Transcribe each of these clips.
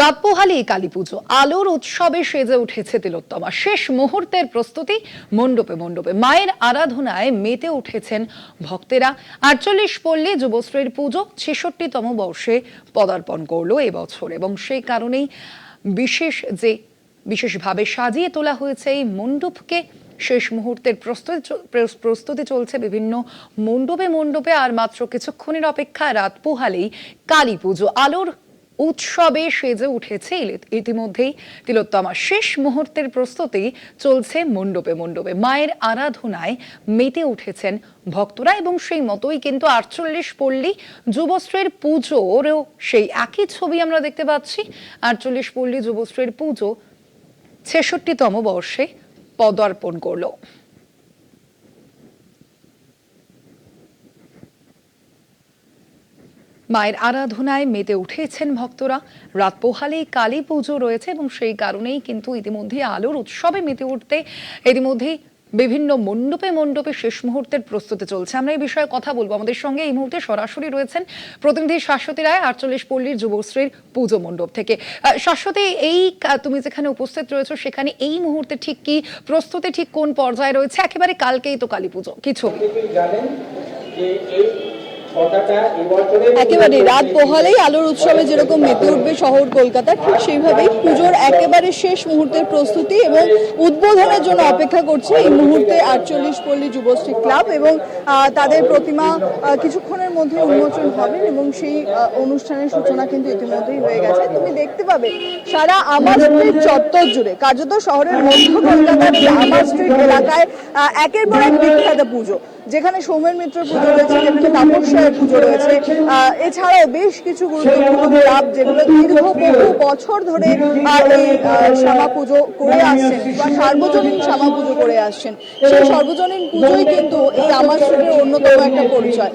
রাতপোহালি কালী পুজো। আলোর উৎসবে সেজে উঠেছে তিলোত্তমা। শেষ মুহূর্তের প্রস্তুতি মণ্ডপে মণ্ডপে। মায়ের আরাধনায় মেতে উঠেছেন ভক্তেরা। আটচল্লিশ পল্লী যুবশ্রীর পুজো ছেষট্টিতম বর্ষে পদার্পণ করল এবছর। এবং সেই কারণেই বিশেষ যে, বিশেষভাবে সাজিয়ে তোলা হয়েছে এই মণ্ডপকে, শেষ মুহূর্তের প্রস্তুতি প্রস্তুতি চলছে বিভিন্ন মণ্ডপে মণ্ডপে। আর মাত্র কিছুক্ষণের অপেক্ষা রাত পোহালেই কালী পুজো। আলোর উৎসবে সেজে উঠেছে ইতিমধ্যেই তিলোত্তমা শেষ মুহূর্তের প্রস্তুতি চলছে মণ্ডপে মণ্ডপে। মায়ের আরাধনায় মেতে উঠেছেন ভক্তরা এবং সেই মতোই কিন্তু আটচল্লিশ পল্লী যুবশ্রীর পুজোরও সেই একই ছবি আমরা দেখতে পাচ্ছি। আটচল্লিশ পল্লী যুবশ্রীর পুজো ছেষট্টিতম বর্ষে পদার্পণ করল। মায়ের আরাধনায় মেতে উঠেছেন ভক্তরা। রাত পোহালেই কালী পুজো রয়েছে এবং সেই কারণেই কিন্তু ইতিমধ্যে আলোর উৎসবে মেতে উঠতে ইতিমধ্যেই বিভিন্ন মণ্ডপে মণ্ডপে শেষ মুহূর্তের প্রস্তুতি চলছে। আমরা এই বিষয়ে কথা বলব। আমাদের সঙ্গে এই মুহূর্তে সরাসরি রয়েছেন প্রতিনিধি শাশ্বতী রায়, আটচল্লিশ পল্লীর যুবশ্রীর পুজো মণ্ডপ থেকে। শাশ্বতী, এই তুমি যেখানে উপস্থিত রয়েছো, সেখানে এই মুহূর্তে ঠিক কি? প্রস্তুতি ঠিক কোন পর্যায়ে রয়েছে? একেবারে কালকেই তো কালী পুজো। কি ছবি জানেন যে এই একেবারে রাত পোহালেই আলোর উৎসবে যেরকম মেতে উঠবে শহর কলকাতা ঠিক সেইভাবেই পুজোর একেবারে শেষ মুহূর্তের প্রস্তুতি এবং উদ্বোধনের জন্য অপেক্ষা করছে এই মুহূর্তে আটচল্লিশ পল্লী যুবশ্রী ক্লাব এবং তাদের প্রতিমা কিছুক্ষণের মধ্যে উন্মোচন হবে এবং সেই অনুষ্ঠানের সূচনা কিন্তু ইতিমধ্যেই হয়ে গেছে। তুমি দেখতে পাবে সারা আমার স্ট্রিট চত্বর জুড়ে কার্যত শহরের মধ্য কলকাতার আমার স্ট্রিট এলাকায় একের পর এক বিখ্যাত পুজো। যেখানে সৌমেন মিত্র পুজো রয়েছে যেখানে তাপস রায়ের পুজো রয়েছে। এছাড়াও বেশ কিছু গুরুত্বপূর্ণ ক্লাব যেগুলো দীর্ঘ বহু বছর ধরে এই শ্যামা পুজো করে আসছেন বা সার্বজনীন শ্যামা পুজো করে আসছেন। সেই সর্বজনীন পুজোই কিন্তু এই আমার স্ট্রিটের অন্যতম একটা পরিচয়।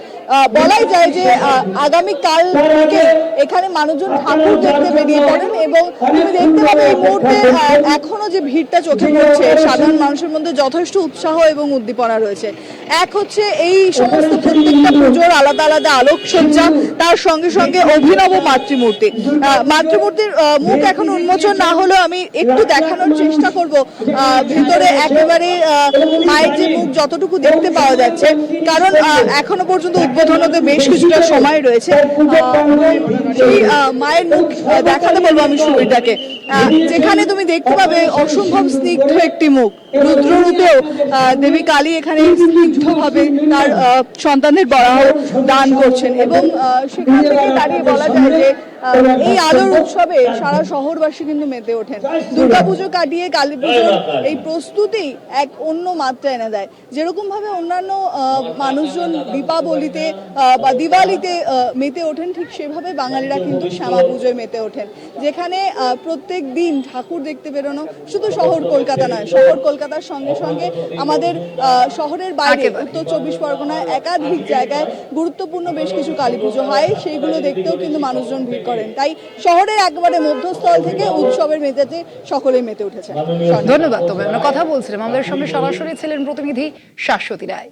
বলাই যায় যে আগামী কাল থেকে এখানে মানুষজন ঠাকুর দেখতে বেরিয়ে পড়েন এবং তুমি দেখতে পাবে এই মুহূর্তে এখনও যে ভিড়টা চোখে পড়ছে সাধারণ মানুষের মধ্যে যথেষ্ট উৎসাহ এবং উদ্দীপনা রয়েছে। এক হচ্ছে এই সমস্ত প্রত্যেকটা পুজোর আলাদা আলাদা আলাদা আলোকসজ্জা, তার সঙ্গে সঙ্গে অভিনব মাতৃমূর্তি। মাতৃমূর্তির মুখ এখন উন্মোচন না হলেও আমি একটু দেখানোর চেষ্টা করব। ভিতরে একেবারে মায়ের যে মুখ যতটুকু দেখতে পাওয়া যাচ্ছে, কারণ এখনও পর্যন্ত উদ্বোধন হতে বেশ কিছুটা সময় রয়েছে। সেই মায়ের মুখ দেখাতে বলব আমি সুবিধাকে যেখানে তুমি দেখতে পাবে অসম্ভব স্নিগ্ধ একটি মুখ। রুদ্ররূপেও দেবী কালী এখানে স্নিগ্ধভাবে তার সন্তানদের বরাহ দান করছেন এবং সেখান থেকে দাঁড়িয়ে বলা যায় যে এই আলোর উৎসবে সারা শহরবাসী কিন্তু মেতে ওঠেন। দুর্গাপুজো কাটিয়ে কালী পুজোর এই প্রস্তুতি এক অন্য মাত্রা এনে দেয়। যেরকম ভাবে অন্যান্য মানুষজন দীপাবলিতে বা দিওয়ালিতে মেতে ওঠেন ঠিক সেভাবে বাঙালিরা কিন্তু শ্যামা পুজোয় মেতে ওঠেন। যেখানে আহ, প্রত্যেক দিন ঠাকুর দেখতে বেরোনো শুধু শহর কলকাতা নয় শহর কলকাতার সঙ্গে সঙ্গে আমাদের আহ, শহরের বাইরে উত্তর চব্বিশ পরগনায় একাধিক জায়গায় গুরুত্বপূর্ণ বেশ কিছু কালী পুজো হয়। সেইগুলো দেখতেও কিন্তু মানুষজন ভিড় করেন। তাই শহরের একবারে মধ্যস্থল থেকে উৎসবের মেতেতে সকলে মেতে উঠেছে ধন্যবাদ তবে আমরা কথা বলছিলাম। আমাদের সঙ্গে সরাসরি ছিলেন প্রতিনিধি শাশ্বতী রায়।